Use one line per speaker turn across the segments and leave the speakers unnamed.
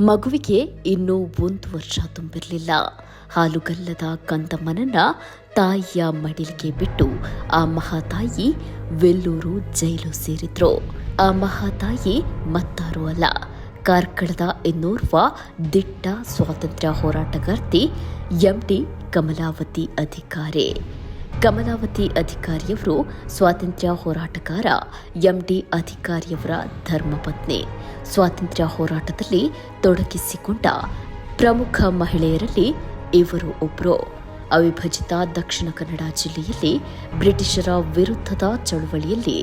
ಮಗುವಿಗೆ ಇನ್ನೂ ಒಂದು ವರ್ಷ ತುಂಬಿರಲಿಲ್ಲ. ಹಾಲುಗಲ್ಲದ ಕಂದಮ್ಮನನ್ನ ತಾಯಿಯ ಮಡಿಲಿಗೆ ಬಿಟ್ಟು ಆ ಮಹಾತಾಯಿ ವೆಲ್ಲೂರು ಜೈಲು ಸೇರಿದ್ರು. ಆ ಮಹಾತಾಯಿ ಮತ್ತಾರು ಅಲ್ಲ, ಕಾರ್ಕಳದ ಇನ್ನೋರ್ವ ದಿಟ್ಟ ಸ್ವಾತಂತ್ರ್ಯ ಹೋರಾಟಗಾರ್ತಿ ಎಂಟಿ ಕಮಲಾವತಿ ಅಧಿಕಾರಿ. ಕಮಲಾವತಿ ಅಧಿಕಾರಿಯವರು ಸ್ವಾತಂತ್ರ್ಯ ಹೋರಾಟಗಾರ, ಎಂಡಿ ಅಧಿಕಾರಿಯವರ ಧರ್ಮಪತ್ನಿ ಸ್ವಾತಂತ್ರ್ಯ ಹೋರಾಟದಲ್ಲಿ ತೊಡಗಿಸಿಕೊಂಡ ಪ್ರಮುಖ ಮಹಿಳೆಯರಲ್ಲಿ ಇವರು ಒಬ್ಬರು ಅವಿಭಜಿತ ದಕ್ಷಿಣ ಕನ್ನಡ ಜಿಲ್ಲೆಯಲ್ಲಿ ಬ್ರಿಟಿಷರ ವಿರುದ್ಧದ ಚಳುವಳಿಯಲ್ಲಿ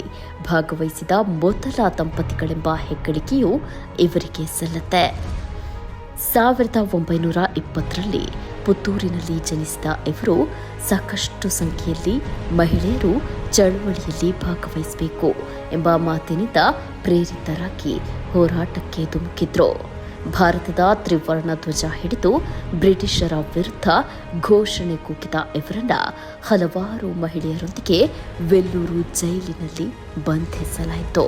ಭಾಗವಹಿಸಿದ ಮೊದಲ ದಂಪತಿಗಳೆಂಬ ಹೆಗ್ಗಳಿಕೆಯು ಇವರಿಗೆ ಸಲ್ಲತ್ತೆ. ಸಾವಿರದ ಒಂಬೈನೂರ ಇಪ್ಪತ್ತರಲ್ಲಿ ಪುತ್ತೂರಿನಲ್ಲಿ ಜನಿಸಿದ ಇವರು ಸಾಕಷ್ಟು ಸಂಖ್ಯೆಯಲ್ಲಿ ಮಹಿಳೆಯರು ಚಳವಳಿಯಲ್ಲಿ ಭಾಗವಹಿಸಬೇಕು ಎಂಬ ಮಾತಿನಿಂದ ಪ್ರೇರಿತರಾಗಿ ಹೋರಾಟಕ್ಕೆ ಧುಮುಕಿದ್ರು. ಭಾರತದ ತ್ರಿವರ್ಣ ಧ್ವಜ ಹಿಡಿದು ಬ್ರಿಟಿಷರ ವಿರುದ್ಧ ಘೋಷಣೆ ಕೂಗಿದ ಇವರನ್ನ ಹಲವಾರು ಮಹಿಳೆಯರೊಂದಿಗೆ ವೆಲ್ಲೂರು ಜೈಲಿನಲ್ಲಿ ಬಂಧಿಸಲಾಯಿತು.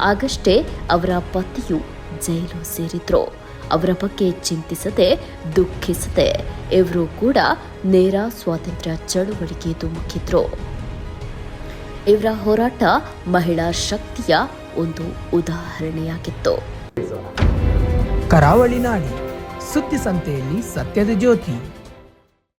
ಆಗಷ್ಟೇ ಅವರ ಪತಿಯು ಜೈಲು ಸೇರಿದ್ರು. ಅವರ ಬಗ್ಗೆ ಚಿಂತಿಸದೆ, ದುಃಖಿಸದೆ ಇವರು ಕೂಡ ನೇರ ಸ್ವಾತಂತ್ರ್ಯ ಚಳುವಳಿಗೆ ಧುಮುಕಿದ್ರು. ಇವರ ಹೋರಾಟ ಮಹಿಳಾ ಶಕ್ತಿಯ ಒಂದು ಉದಾಹರಣೆಯಾಗಿತ್ತು.
ಕರಾವಳಿ ನಾಡಿ ಸುದ್ದಿ ಸಂತೆಯಲ್ಲಿ ಸತ್ಯದ ಜ್ಯೋತಿ.